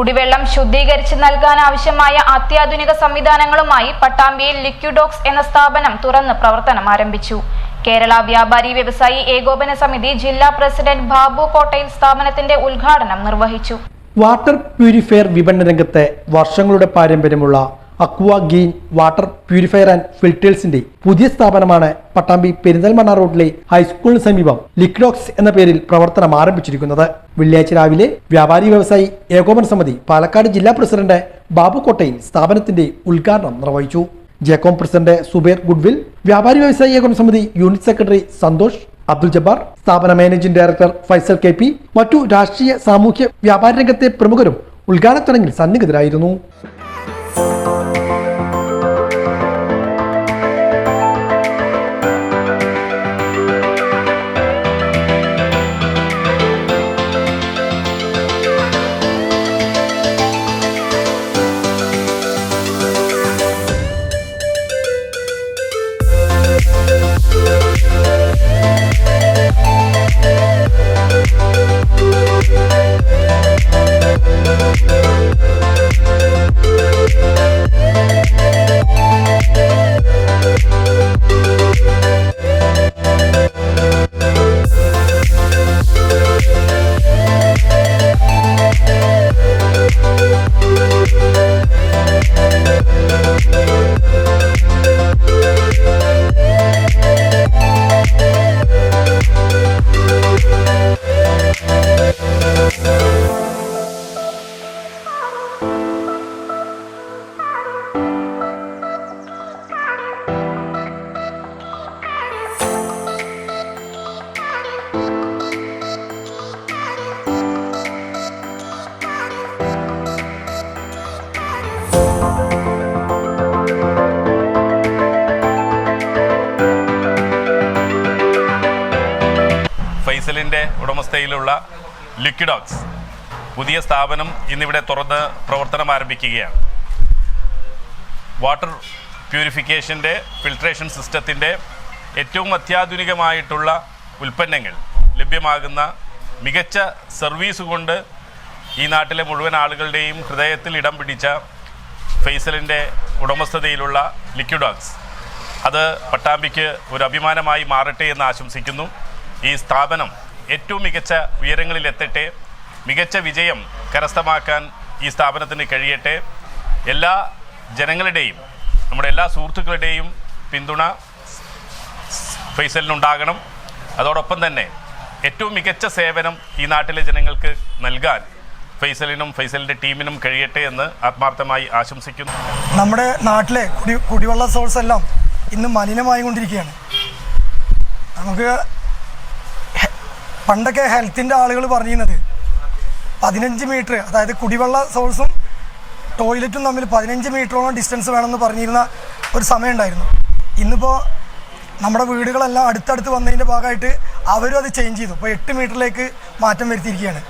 കുടിവെള്ളം ശുദ്ധീകരിച്ച് നൽകാൻ ആവശ്യമായ അത്യാധുനിക സംവിധാനങ്ങളുമായി പട്ടാമ്പിയിൽ ലിക്വിഡോക്സ് എന്ന സ്ഥാപനം തുറന്ന് പ്രവർത്തനം ആരംഭിച്ചു. കേരള വ്യാപാരി വ്യവസായി ഏകോപന സമിതി ജില്ലാ പ്രസിഡന്റ് ബാബു കോട്ടയിൽ സ്ഥാപനത്തിന്റെ ഉദ്ഘാടനം നിർവഹിച്ചു. വാട്ടർ പ്യൂരിഫയർ വിപണന രംഗത്തെ വർഷങ്ങളുടെ പാരമ്പര്യമുള്ള aqua gain water purifier and ഫിൽറ്റേഴ്സിന്റെ പുതിയ സ്ഥാപനമാണ് പട്ടാമ്പി പെരിന്തൽമണ്ണ റോഡിലെ ഹൈസ്കൂളിന് സമീപം ലിക്ഡോക്സ് എന്ന പേരിൽ പ്രവർത്തനം ആരംഭിച്ചിരിക്കുന്നത്. വെള്ളിയാഴ്ച രാവിലെ വ്യാപാരി വ്യവസായി ഏകോപന സമിതി പാലക്കാട് ജില്ലാ പ്രസിഡന്റ് ബാബു കോട്ടയിൽ സ്ഥാപനത്തിന്റെ ഉദ്ഘാടനം നിർവഹിച്ചു. ജേക്കോം പ്രസിഡന്റ് സുബേർ ഗുഡ്വിൽ വ്യാപാരി വ്യവസായി ഏകോപന സമിതി യൂണിറ്റ് സെക്രട്ടറി സന്തോഷ് അബ്ദുൽ ജബ്ബാർ സ്ഥാപന managing director Faisal K P മറ്റു രാഷ്ട്രീയ സാമൂഹ്യ വ്യാപാര രംഗത്തെ പ്രമുഖരും ഉദ്ഘാടന ചടങ്ങിൽ സന്നിഹിതരായിരുന്നു. Thank you. ഫൈസലിന്റെ ഉടമസ്ഥയിലുള്ള ലിക്വിഡോക്സ് പുതിയ സ്ഥാപനം ഇന്നിവിടെ തുറന്ന് പ്രവർത്തനം ആരംഭിക്കുകയാണ്. വാട്ടർ പ്യൂരിഫിക്കേഷന്റെ ഫിൽട്രേഷൻ സിസ്റ്റത്തിന്റെ ഏറ്റവും അത്യാധുനികമായിട്ടുള്ള ഉൽപ്പന്നങ്ങൾ ലഭ്യമാകുന്ന മികച്ച സർവീസ് കൊണ്ട് ഈ നാട്ടിലെ മുഴുവൻ ആളുകളുടെയും ഹൃദയത്തിൽ ഇടം പിടിച്ച ഫൈസലിന്റെ ഉടമസ്ഥതയിലുള്ള ലിക്വിഡോക്സ് അത് പട്ടാമ്പിക്ക് ഒരു അഭിമാനമായി മാറട്ടെ എന്ന് ആശംസിക്കുന്നു. ഈ സ്ഥാപനം ഏറ്റവും മികച്ച ഉയരങ്ങളിലെത്തട്ടെ മികച്ച വിജയം കരസ്ഥമാക്കാൻ ഈ സ്ഥാപനത്തിന് കഴിയട്ടെ. എല്ലാ ജനങ്ങളുടെയും നമ്മുടെ എല്ലാ സുഹൃത്തുക്കളുടെയും പിന്തുണ ഫൈസലിനുണ്ടാകണം. അതോടൊപ്പം തന്നെ ഏറ്റവും മികച്ച സേവനം ഈ നാട്ടിലെ ജനങ്ങൾക്ക് നൽകാൻ ഫൈസലിനും ഫൈസലിന്റെ ടീമിനും കഴിയട്ടെ എന്ന് ആത്മാർത്ഥമായി ആശംസിക്കുന്നു. നമ്മുടെ നാട്ടിലെ കുടി കുടിവെള്ള സോഴ്സ് എല്ലാം ഇന്ന് മലിനമായി കൊണ്ടിരിക്കുകയാണ് നമുക്ക് പണ്ടൊക്കെ ഹെൽത്തിന്റെ ആളുകൾ പറഞ്ഞിരുന്നത് പതിനഞ്ച് മീറ്റർ അതായത് കുടിവെള്ള സോഴ്സും ടോയ്ലറ്റും തമ്മിൽ പതിനഞ്ച് മീറ്ററോളം ഡിസ്റ്റൻസ് വേണമെന്ന് പറഞ്ഞിരുന്ന ഒരു സമയമുണ്ടായിരുന്നു ഇന്നിപ്പോൾ നമ്മുടെ വീടുകളെല്ലാം അടുത്തടുത്ത് വന്നതിന്റെ ഭാഗമായിട്ട് അവരും അത് ചേഞ്ച് ചെയ്തു. ഇപ്പോൾ എട്ട് മീറ്ററിലേക്ക് മാറ്റം വരുത്തിയിരിക്കുകയാണ്.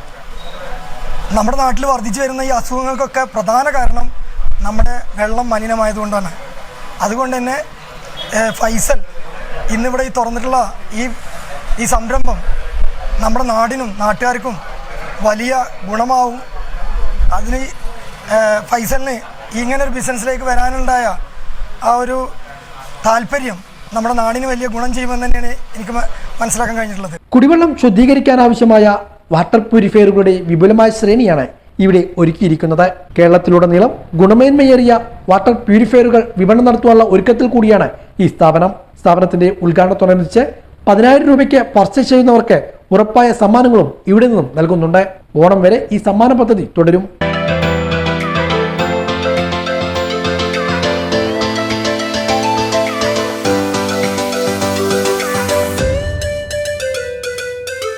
നമ്മുടെ നാട്ടിൽ വർദ്ധിച്ചു വരുന്ന ഈ അസുഖങ്ങൾക്കൊക്കെ പ്രധാന കാരണം നമ്മുടെ വെള്ളം മലിനമായതുകൊണ്ടാണ്. അതുകൊണ്ട് തന്നെ ഫൈസൽ ഇന്നിവിടെ ഈ തുറന്നിട്ടുള്ള ഈ ഈ സംരംഭം നമ്മുടെ നാടിനും നാട്ടുകാർക്കും വലിയ ഗുണമാവും. അതിന് ഫൈസലിന് ഇങ്ങനെ ഒരു ബിസിനസ്സിലേക്ക് വരാനുണ്ടായ ആ ഒരു താല്പര്യം നമ്മുടെ നാടിന് വലിയ ഗുണം ചെയ്യുമെന്ന് തന്നെയാണ് എനിക്ക് മനസ്സിലാക്കാൻ കഴിഞ്ഞിട്ടുള്ളത്. കുടിവെള്ളം ശുദ്ധീകരിക്കാൻ ആവശ്യമായ വാട്ടർ പ്യൂരിഫയറുകളുടെ വിപുലമായ ശ്രേണിയാണ് ഇവിടെ ഒരുക്കിയിരിക്കുന്നത്. കേരളത്തിലുടനീളം ഗുണമേന്മയേറിയ വാട്ടർ പ്യൂരിഫയറുകൾ വിപണനം നടത്തുവാനുള്ള ഒരുക്കത്തിൽ കൂടിയാണ് ഈ സ്ഥാപനം. സ്ഥാപനത്തിന്റെ ഉദ്ഘാടനത്തോടനുബന്ധിച്ച് പതിനായിരം രൂപയ്ക്ക് പർച്ചേസ് ചെയ്യുന്നവർക്ക് ഉറപ്പായ സമ്മാനങ്ങളും ഇവിടെ നിന്നും നൽകുന്നുണ്ട്. ഓണം വരെ ഈ സമ്മാന പദ്ധതി തുടരും.